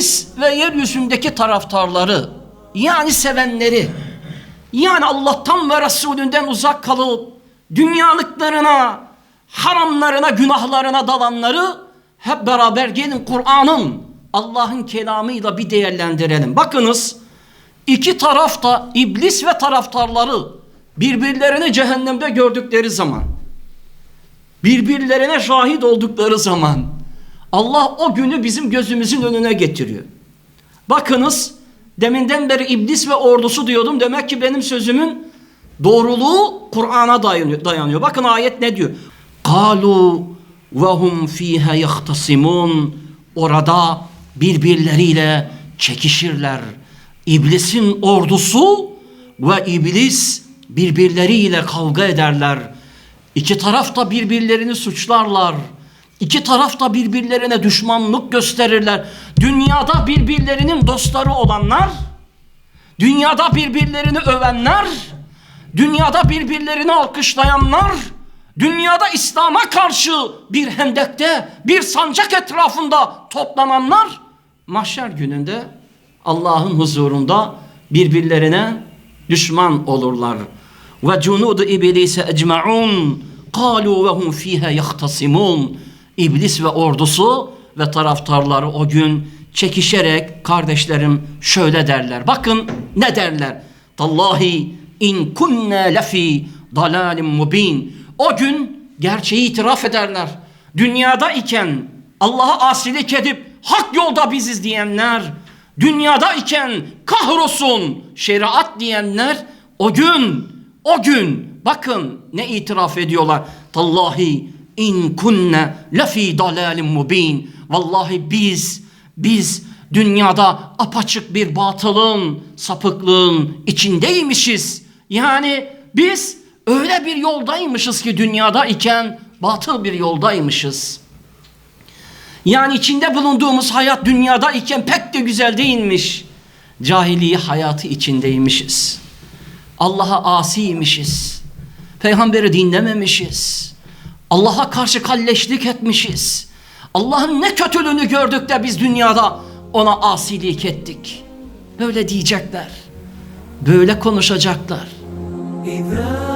iblis ve yeryüzündeki taraftarları yani sevenleri yani Allah'tan ve Resulünden uzak kalıp dünyalıklarına, haramlarına, günahlarına dalanları hep beraber gelin Kur'an'ın Allah'ın kelamıyla bir değerlendirelim. Bakınız iki tarafta iblis ve taraftarları birbirlerini cehennemde gördükleri zaman birbirlerine şahit oldukları zaman Allah o günü bizim gözümüzün önüne getiriyor. Bakınız deminden beri iblis ve ordusu diyordum. Demek ki benim sözümün doğruluğu Kur'an'a dayanıyor. Bakın ayet ne diyor? Kalu ve hum fiha yahtasimun. Orada birbirleriyle çekişirler. İblisin ordusu ve iblis birbirleriyle kavga ederler. İki taraf da birbirlerini suçlarlar. İki taraf da birbirlerine düşmanlık gösterirler. Dünyada birbirlerinin dostları olanlar, dünyada birbirlerini övenler, dünyada birbirlerini alkışlayanlar, dünyada İslam'a karşı bir hendekte, bir sancak etrafında toplananlar, mahşer gününde Allah'ın huzurunda birbirlerine düşman olurlar. Ve cunudu iblise ecmaun kalu ve hum fiha yahtasimun. İblis ve ordusu ve taraftarları o gün çekişerek kardeşlerim şöyle derler. Bakın ne derler? Tallahi in kunna lefi dalalim mubin. O gün gerçeği itiraf ederler. Dünyada iken Allah'a asilik edip hak yolda biziz diyenler, dünyada iken kahrolsun şeriat diyenler o gün o gün bakın ne itiraf ediyorlar. Tallahi in kunne lefi dalalim mubin. Vallahi biz biz dünyada apaçık bir batılın, sapıklığın içindeymişiz. Yani biz öyle bir yoldaymışız ki dünyada iken batıl bir yoldaymışız. Yani içinde bulunduğumuz hayat dünyada iken pek de güzel değilmiş. Cahiliye hayatı içindeymişiz. Allah'a asiymişiz. Peygamberi dinlememişiz. Allah'a karşı kalleşlik etmişiz. Allah'ın ne kötülüğünü gördük de biz dünyada ona asilik ettik. Böyle diyecekler. Böyle konuşacaklar. İzâ